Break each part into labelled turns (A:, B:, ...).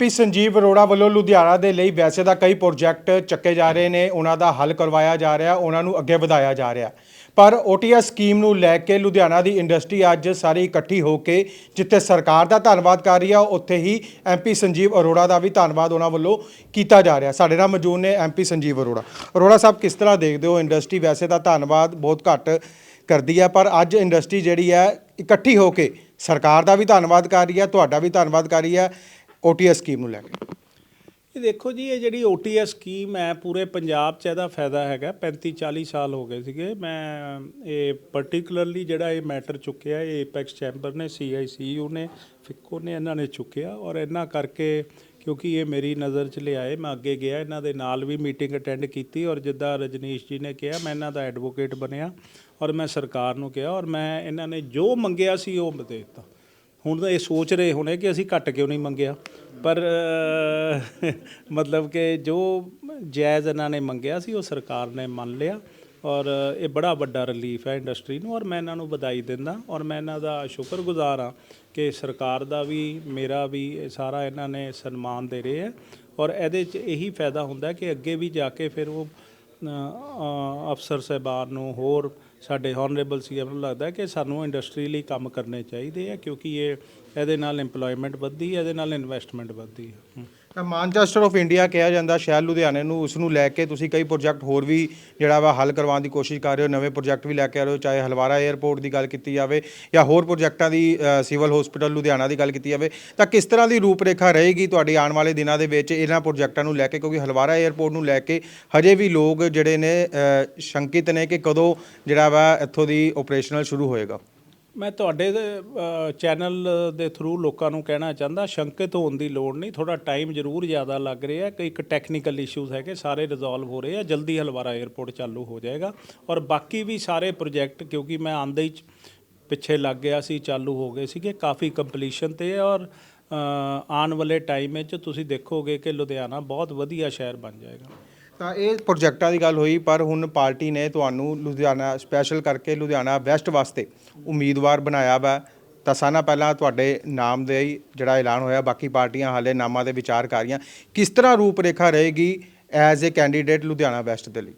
A: MP Sanjeev Arora ਵੱਲੋਂ ਲੁਧਿਆਣਾ ਦੇ ਲਈ ਵੈਸੇ ਦਾ ਕਈ ਪ੍ਰੋਜੈਕਟ ਚੱਕੇ ਜਾ ਰਹੇ ਨੇ, ਉਹਨਾਂ ਦਾ ਹੱਲ ਕਰਵਾਇਆ ਜਾ ਰਿਹਾ, ਉਹਨਾਂ ਨੂੰ ਅੱਗੇ ਵਧਾਇਆ ਜਾ ਰਿਹਾ। ਪਰ ਓਟੀਐਸ ਸਕੀਮ ਨੂੰ ਲੈ ਕੇ ਲੁਧਿਆਣਾ ਦੀ ਇੰਡਸਟਰੀ ਅੱਜ ਸਾਰੀ ਇਕੱਠੀ ਹੋ ਕੇ, ਜਿੱਥੇ ਸਰਕਾਰ ਦਾ ਧੰਨਵਾਦ ਕਰ ਰਹੀ ਆ, ਉੱਥੇ ਹੀ ਐਮਪੀ ਸੰਜੀਵ ਅਰੋੜਾ ਦਾ ਵੀ ਧੰਨਵਾਦ ਉਹਨਾਂ ਵੱਲੋਂ ਕੀਤਾ ਜਾ ਰਿਹਾ। ਸਾਡੇ ਨਾਲ ਮੌਜੂਦ ਨੇ ਐਮਪੀ ਸੰਜੀਵ ਅਰੋੜਾ। ਅਰੋੜਾ ਸਾਹਿਬ, ਕਿਸ ਤਰ੍ਹਾਂ ਦੇਖਦੇ ਹੋ ਇੰਡਸਟਰੀ? ਵੈਸੇ ਤਾਂ ਧੰਨਵਾਦ ਬਹੁਤ ਘੱਟ ਕਰਦੀ ਹੈ ਪਰ ਅੱਜ ਇੰਡਸਟਰੀ ਜਿਹੜੀ ਹੈ ਇਕੱਠੀ ਹੋ ਕੇ ਸਰਕਾਰ ਦਾ ਵੀ ਧੰਨਵਾਦ ਕਰ ਰਹੀ ਹੈ ਤੁਹਾਡਾ ਵੀ ਧੰਨਵਾਦ ਕਰ ਰਹੀ ਹੈ ਓਟੀਐਸ ਸਕੀਮ ਨੂੰ ਲੈ ਕੇ।
B: ਇਹ ਦੇਖੋ ਜੀ, ਇਹ ਜਿਹੜੀ OTS ਸਕੀਮ ਹੈ, ਪੂਰੇ ਪੰਜਾਬ 'ਚ ਇਹਦਾ ਫਾਇਦਾ ਹੈਗਾ। 35 40 ਸਾਲ ਹੋ ਗਏ ਸੀਗੇ। ਮੈਂ, ਇਹ ਪਾਰਟਿਕੂਲਰਲੀ ਜਿਹੜਾ ਇਹ ਮੈਟਰ ਚੁੱਕਿਆ, ਇਹ ਐਪੈਕਸ ਚੈਂਬਰ ਨੇ CICU ਨੇ ਫਿੱਕੋ ਨੇ, ਇਹਨਾਂ ਨੇ ਚੁੱਕਿਆ। ਔਰ ਇਹਨਾਂ ਕਰਕੇ ਕਿਉਂਕਿ ਇਹ ਮੇਰੀ ਨਜ਼ਰ 'ਚ ਲਿਆਏ, ਮੈਂ ਅੱਗੇ ਗਿਆ, ਇਹਨਾਂ ਦੇ ਨਾਲ ਵੀ ਮੀਟਿੰਗ ਅਟੈਂਡ ਕੀਤੀ। ਔਰ ਜਿੱਦਾਂ ਰਜਨੀਸ਼ ਜੀ ਨੇ ਕਿਹਾ, ਮੈਂ ਇਹਨਾਂ ਦਾ ਐਡਵੋਕੇਟ ਬਣਿਆ। ਔਰ ਮੈਂ ਸਰਕਾਰ ਨੂੰ ਕਿਹਾ। ਔਰ ਮੈਂ, ਇਹਨਾਂ ਨੇ ਜੋ ਮੰਗਿਆ ਸੀ ਉਹ ਦੇ ਦਿੱਤਾ। ਹੁਣ ਤਾਂ ਇਹ ਸੋਚ ਰਹੇ ਹੋਣੇ ਕਿ ਅਸੀਂ ਘੱਟ ਕਿਉਂ ਨਹੀਂ ਮੰਗਿਆ। ਪਰ ਮਤਲਬ ਕਿ ਜੋ ਜਾਇਜ਼ ਇਹਨਾਂ ਨੇ ਮੰਗਿਆ ਸੀ, ਉਹ ਸਰਕਾਰ ਨੇ ਮੰਨ ਲਿਆ ਔਰ ਇਹ ਬੜਾ ਵੱਡਾ ਰਿਲੀਫ ਹੈ ਇੰਡਸਟਰੀ ਨੂੰ ਔਰ ਮੈਂ ਇਹਨਾਂ ਨੂੰ ਵਧਾਈ ਦਿੰਦਾ ਔਰ ਮੈਂ ਇਹਨਾਂ ਦਾ ਸ਼ੁਕਰਗੁਜ਼ਾਰ ਹਾਂ ਕਿ ਸਰਕਾਰ ਦਾ ਵੀ, ਮੇਰਾ ਵੀ ਸਾਰਾ ਇਹਨਾਂ ਨੇ ਸਨਮਾਨ ਦੇ ਰਹੇ ਹੈ ਔਰ ਇਹਦੇ 'ਚ ਇਹੀ ਫਾਇਦਾ ਹੁੰਦਾ ਕਿ ਅੱਗੇ ਵੀ ਜਾ ਕੇ ਫਿਰ ਉਹ ਅਫਸਰ ਸਾਹਿਬਾਨ ਨੂੰ ਹੋਰ ਸਾਡੇ ਹਾਨਰੇਬਲ ਸੀਐਮ ਨੂੰ ਲੱਗਦਾ ਕਿ ਸਾਨੂੰ ਇੰਡਸਟਰੀ ਲਈ ਕੰਮ ਕਰਨੇ ਚਾਹੀਦੇ ਆ ਕਿਉਂਕਿ ਇਹ, ਇਹਦੇ ਨਾਲ EMPLOYMENT ਵੱਧਦੀ ਹੈ, ਇਹਦੇ ਨਾਲ ਇਨਵੈਸਟਮੈਂਟ ਵੱਧਦੀ ਹੈ।
A: ਤਾਂ ਮਾਨਚੈਸਟਰ ਆਫ ਇੰਡੀਆ ਕਿਹਾ ਜਾਂਦਾ ਸ਼ਹਿਰ ਲੁਧਿਆਣੇ ਨੂੰ ਉਸ ਨੂੰ ਲੈ ਕੇ ਤੁਸੀਂ ਕਈ ਪ੍ਰੋਜੈਕਟ ਹੋਰ ਵੀ ਜਿਹੜਾ ਵਾ ਹੱਲ ਕਰਵਾਉਣ ਦੀ ਕੋਸ਼ਿਸ਼ ਕਰ ਰਹੇ ਹੋ, ਨਵੇਂ ਪ੍ਰੋਜੈਕਟ ਵੀ ਲੈ ਕੇ ਆ ਰਹੇ ਹੋ, ਚਾਹੇ ਹਲਵਾਰਾ 에ਅਰਪੋਰਟ ਦੀ ਗੱਲ ਕੀਤੀ ਜਾਵੇ ਜਾਂ ਹੋਰ ਪ੍ਰੋਜੈਕਟਾਂ ਦੀ ਸਿਵਲ ਹਸਪੀਟਲ ਲੁਧਿਆਣਾ ਦੀ ਗੱਲ ਕੀਤੀ ਜਾਵੇ, ਤਾਂ ਕਿਸ ਤਰ੍ਹਾਂ ਦੀ ਰੂਪਰੇਖਾ ਰਹੇਗੀ ਤੁਹਾਡੀ ਆਉਣ ਵਾਲੇ ਦਿਨਾਂ ਦੇ ਵਿੱਚ ਇਹਨਾਂ ਪ੍ਰੋਜੈਕਟਾਂ ਨੂੰ ਲੈ ਕੇ? ਕਿਉਂਕਿ ਹਲਵਾਰਾ 에ਅਰਪੋਰਟ ਨੂੰ ਲੈ ਕੇ ਹਜੇ ਵੀ ਲੋਕ ਜਿਹੜੇ ਨੇ ਸ਼ੰਕਿਤ ਨੇ ਕਿ ਕਦੋਂ ਜਿਹੜਾ ਵਾ ਇੱਥੋਂ ਦੀ ਆਪਰੇਸ਼ਨਲ ਸ਼ੁਰੂ ਹੋਏਗਾ।
B: ਮੈਂ ਤੁਹਾਡੇ ਚੈਨਲ ਦੇ ਥਰੂ ਲੋਕਾਂ ਨੂੰ ਕਹਿਣਾ ਚਾਹੁੰਦਾ, ਸ਼ੰਕਿਤ ਹੋਣ ਦੀ ਲੋੜ ਨਹੀਂ ਥੋੜਾ ਟਾਈਮ ਜ਼ਰੂਰ ਜ਼ਿਆਦਾ ਲੱਗ ਰਿਹਾ ਕਿ ਇੱਕ ਟੈਕਨੀਕਲ ਇਸ਼ੂਜ਼ ਹੈਗੇ, ਸਾਰੇ ਰਿਜ਼ੋਲਵ ਹੋ ਰਹੇ ਆ, ਜਲਦੀ ਹਲਵਾਰਾ 에ਅਰਪੋਰਟ ਚਾਲੂ ਹੋ ਜਾਏਗਾ। ਔਰ ਬਾਕੀ ਵੀ ਸਾਰੇ ਪ੍ਰੋਜੈਕਟ ਕਿਉਂਕਿ ਮੈਂ ਆਂਦੇ ਹੀ ਪਿੱਛੇ ਲੱਗ ਗਿਆ ਸੀ, ਚਾਲੂ ਹੋ ਗਏ ਸੀਗੇ, ਕਾਫੀ ਕੰਪਲੀਸ਼ਨ ਤੇ ਔਰ ਆਉਣ ਵਾਲੇ ਟਾਈਮ ਵਿੱਚ ਤੁਸੀਂ ਦੇਖੋਗੇ ਕਿ ਲੁਧਿਆਣਾ ਬਹੁਤ ਵਧੀਆ ਸ਼ਹਿਰ ਬਣ ਜਾਏਗਾ।
A: ਤਾਂ ਇਹ ਪ੍ਰੋਜੈਕਟਾਂ ਦੀ ਗੱਲ ਹੋਈ, ਪਰ ਹੁਣ ਪਾਰਟੀ ਨੇ ਤੁਹਾਨੂੰ ਲੁਧਿਆਣਾ ਸਪੈਸ਼ਲ ਕਰਕੇ ਲੁਧਿਆਣਾ ਵੈਸਟ ਵਾਸਤੇ ਉਮੀਦਵਾਰ ਬਣਾਇਆ ਵਾ। ਤਾਂ ਸਾਨਾ ਪਹਿਲਾਂ ਤੁਹਾਡੇ ਨਾਮ ਦੇ ਹੀ ਜਿਹੜਾ ਐਲਾਨ ਹੋਇਆ, ਬਾਕੀ ਪਾਰਟੀਆਂ ਹਾਲੇ ਨਾਮਾਂ ਦੇ ਵਿਚਾਰ ਕਰ ਰਹੀਆਂ। ਕਿਸ ਤਰ੍ਹਾਂ ਰੂਪਰੇਖਾ ਰਹੇਗੀ as a candidate Ludhiana west ਦੇ ਲਈ?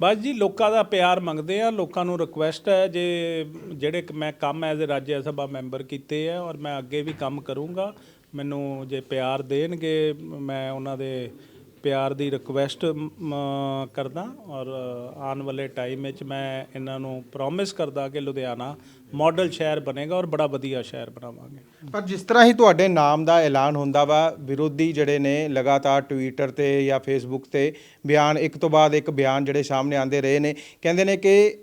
B: ਬਸ ਜੀ, ਲੋਕਾਂ ਦਾ ਪਿਆਰ ਮੰਗਦੇ ਆ, ਲੋਕਾਂ ਨੂੰ ਰਿਕੁਐਸਟ ਹੈ। ਜੇ ਜਿਹੜੇ ਮੈਂ ਕੰਮ as a Raj Sabha member ਕੀਤੇ ਆ ਔਰ ਮੈਂ ਅੱਗੇ ਵੀ ਕੰਮ ਕਰੂੰਗਾ, ਮੈਨੂੰ ਜੇ ਪਿਆਰ ਦੇਣਗੇ, ਮੈਂ ਉਹਨਾਂ ਦੇ ਪਿਆਰ ਦੀ ਰਿਕੁਐਸਟ ਕਰਦਾ ਔਰ ਆਉਣ ਵਾਲੇ ਟਾਈਮ ਵਿੱਚ ਮੈਂ ਇਹਨਾਂ ਨੂੰ ਪ੍ਰੋਮਿਸ ਕਰਦਾ ਕਿ ਲੁਧਿਆਣਾ ਮਾਡਲ ਸ਼ਹਿਰ ਬਣੇਗਾ ਔਰ ਬੜਾ ਵਧੀਆ ਸ਼ਹਿਰ ਬਣਾਵਾਂਗੇ।
A: ਪਰ ਜਿਸ ਤਰ੍ਹਾਂ ਹੀ ਤੁਹਾਡੇ ਨਾਮ ਦਾ ਐਲਾਨ ਹੁੰਦਾ ਵਾ, ਵਿਰੋਧੀ ਜਿਹੜੇ ਨੇ ਲਗਾਤਾਰ ਟਵਿੱਟਰ ਤੇ ਜਾਂ ਫੇਸਬੁੱਕ ਤੇ ਬਿਆਨ, ਇੱਕ ਤੋਂ ਬਾਅਦ ਇੱਕ ਬਿਆਨ ਜਿਹੜੇ ਸਾਹਮਣੇ ਆਉਂਦੇ ਰਹੇ ਨੇ, ਕਹਿੰਦੇ ਨੇ ਕਿ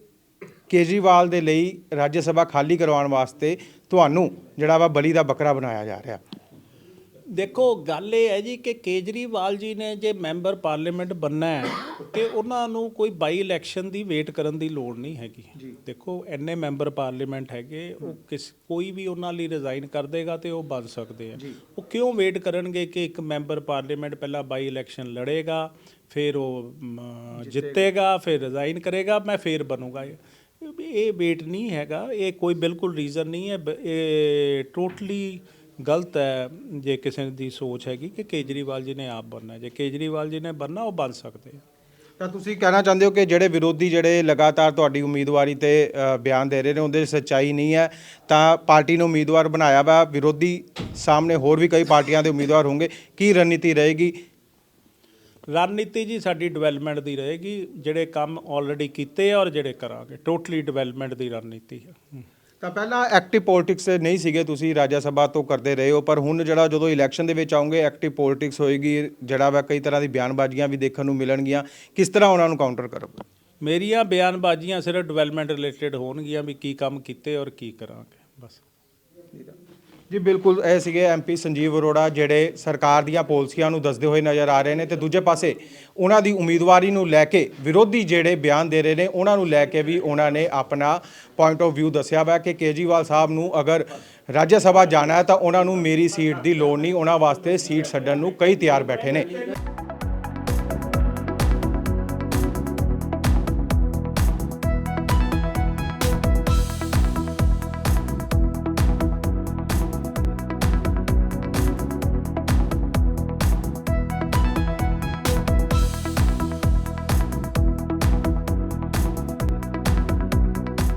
A: ਕੇਜਰੀਵਾਲ ਦੇ ਲਈ ਰਾਜ ਸਭਾ ਖਾਲੀ ਕਰਵਾਉਣ ਵਾਸਤੇ ਤੁਹਾਨੂੰ ਜਿਹੜਾ ਵਾ ਬਲੀ ਦਾ ਬੱਕਰਾ ਬਣਾਇਆ ਜਾ ਰਿਹਾ।
B: ਦੇਖੋ ਗੱਲ ਇਹ ਹੈ ਜੀ ਕਿ ਕੇਜਰੀਵਾਲ ਜੀ ਨੇ ਜੇ ਮੈਂਬਰ ਪਾਰਲੀਮੈਂਟ ਬੰਨਾ ਹੈ ਤੇ ਉਹਨਾਂ ਨੂੰ ਕੋਈ ਬਾਈ ਇਲੈਕਸ਼ਨ ਦੀ ਵੇਟ ਕਰਨ ਦੀ ਲੋੜ ਨਹੀਂ ਹੈਗੀ। ਦੇਖੋ ਐਨੇ ਮੈਂਬਰ ਪਾਰਲੀਮੈਂਟ ਹੈਗੇ ਉਹ ਕਿਸ ਕੋਈ ਵੀ ਉਹਨਾਂ ਲਈ ਰਿਜ਼ਾਈਨ ਕਰ ਦੇਗਾ ਤੇ ਉਹ ਬਣ ਸਕਦੇ ਆ। ਉਹ ਕਿਉਂ ਵੇਟ ਕਰਨਗੇ ਕਿ ਇੱਕ ਮੈਂਬਰ ਪਾਰਲੀਮੈਂਟ ਪਹਿਲਾਂ ਬਾਈ ਇਲੈਕਸ਼ਨ ਲੜੇਗਾ ਫਿਰ ਉਹ ਜਿੱਤੇਗਾ। ਫਿਰ ਰਿਜ਼ਾਈਨ ਕਰੇਗਾ ਮੈਂ ਫਿਰ ਬਣੂਗਾ। ਇਹ- ਇਹ ਵੇਟ ਨਹੀਂ ਹੈਗਾ ਇਹ ਕੋਈ ਬਿਲਕੁਲ ਰੀਜ਼ਨ ਨਹੀਂ ਹੈ। ਇਹ ਟੋਟਲੀ ਗਲਤ ਹੈ ਜੇ ਕਿਸੇ ਦੀ ਸੋਚ ਹੈਗੀ ਕਿ ਕੇਜਰੀਵਾਲ ਜੀ ਨੇ ਆਪ ਬਣਨਾ ਹੈ। ਜੇ ਕੇਜਰੀਵਾਲ ਜੀ ਨੇ ਬਣਨਾ ਉਹ ਬਣ ਸਕਦੇ ਆ।
A: ਤਾਂ ਤੁਸੀਂ ਕਹਿਣਾ ਚਾਹੁੰਦੇ ਹੋ ਕਿ ਜਿਹੜੇ ਵਿਰੋਧੀ ਜਿਹੜੇ ਲਗਾਤਾਰ ਤੁਹਾਡੀ ਉਮੀਦਵਾਰੀ ਤੇ ਅ, ਬਿਆਨ ਦੇ ਰਹੇ ਨੇ ਉਹਦੇ ਸੱਚਾਈ ਨਹੀਂ ਹੈ ਤਾਂ ਪਾਰਟੀ ਨੇ ਉਮੀਦਵਾਰ ਬਣਾਇਆ ਵਾ। ਵਿਰੋਧੀ ਸਾਹਮਣੇ ਹੋਰ ਵੀ ਕਈ ਪਾਰਟੀਆਂ ਦੇ ਉਮੀਦਵਾਰ ਹੋਣਗੇ। ਕੀ ਰਣਨੀਤੀ ਰਹੇਗੀ?
B: ਰਣਨੀਤੀ ਜੀ ਸਾਡੀ ਡਿਵੈਲਪਮੈਂਟ ਦੀ ਰਹੇਗੀ। ਜਿਹੜੇ ਕੰਮ ਆਲਰੇਡੀ ਕੀਤੇ ਆ ਔਰ ਜਿਹੜੇ ਕਰਾਂਗੇ। ਟੋਟਲੀ ਡਿਵੈਲਪਮੈਂਟ ਦੀ ਰਣਨੀਤੀ ਹੈ।
A: ਤਾਂ ਪਹਿਲਾਂ ਐਕਟਿਵ ਪੋਲਿਟਿਕਸ ਨਹੀਂ ਸੀਗੇ ਤੁਸੀਂ ਰਾਜ ਸਭਾ ਤੋਂ ਕਰਦੇ ਰਹੇ ਹੋ ਪਰ ਹੁਣ ਜਿਹੜਾ ਜਦੋਂ ਇਲੈਕਸ਼ਨ ਦੇ ਵਿੱਚ ਆਉਂਗੇ ਐਕਟਿਵ ਪੋਲਿਟਿਕਸ ਹੋਏਗੀ ਜਿਹੜਾ ਵਾ ਕਈ ਤਰ੍ਹਾਂ ਦੀ ਬਿਆਨਬਾਜ਼ੀਆਂ ਵੀ ਦੇਖਣ ਨੂੰ ਮਿਲਣਗੀਆਂ। ਕਿਸ ਤਰ੍ਹਾਂ ਉਹਨਾਂ ਨੂੰ ਕਾਊਂਟਰ ਕਰੋਗੇ?
B: ਮੇਰੀਆਂ ਬਿਆਨਬਾਜ਼ੀਆਂ ਸਿਰਫ ਡਿਵੈਲਪਮੈਂਟ ਰਿਲੇਟਡ ਹੋਣਗੀਆਂ ਵੀ ਕੀ ਕੰਮ ਕੀਤੇ ਔਰ ਕੀ ਕਰਾਂਗੇ ਬਸ।
A: ਜੀ, ਬਿਲਕੁਲ, ਇਹ ਸੀਗੇ ਐਮਪੀ ਸੰਜੀਵ ਅਰੋੜਾ ਜਿਹੜੇ ਸਰਕਾਰ ਦੀਆਂ ਪਾਲਿਸੀਆਂ ਨੂੰ ਦੱਸਦੇ ਹੋਏ ਨਜ਼ਰ ਆ ਰਹੇ ਨੇ ਤੇ ਦੂਜੇ ਪਾਸੇ ਉਹਨਾਂ ਦੀ ਉਮੀਦਵਾਰੀ ਨੂੰ ਲੈ ਕੇ ਵਿਰੋਧੀ ਜਿਹੜੇ ਬਿਆਨ ਦੇ ਰਹੇ ਨੇ, ਉਹਨਾਂ ਨੂੰ ਲੈ ਕੇ ਵੀ ਉਹਨਾਂ ਨੇ ਆਪਣਾ ਪੁਆਇੰਟ ਆਫ ਵਿਊ ਦੱਸਿਆ ਵਾ ਕਿ ਕੇਜਰੀਵਾਲ ਸਾਹਿਬ ਨੂੰ ਅਗਰ ਰਾਜ ਸਭਾ ਜਾਣਾ ਹੈ ਤਾਂ ਉਹਨਾਂ ਨੂੰ ਮੇਰੀ ਸੀਟ ਦੀ ਲੋੜ ਨਹੀਂ, ਉਹਨਾਂ ਵਾਸਤੇ ਸੀਟ ਛੱਡਣ ਨੂੰ ਕਈ ਤਿਆਰ ਬੈਠੇ ਨੇ।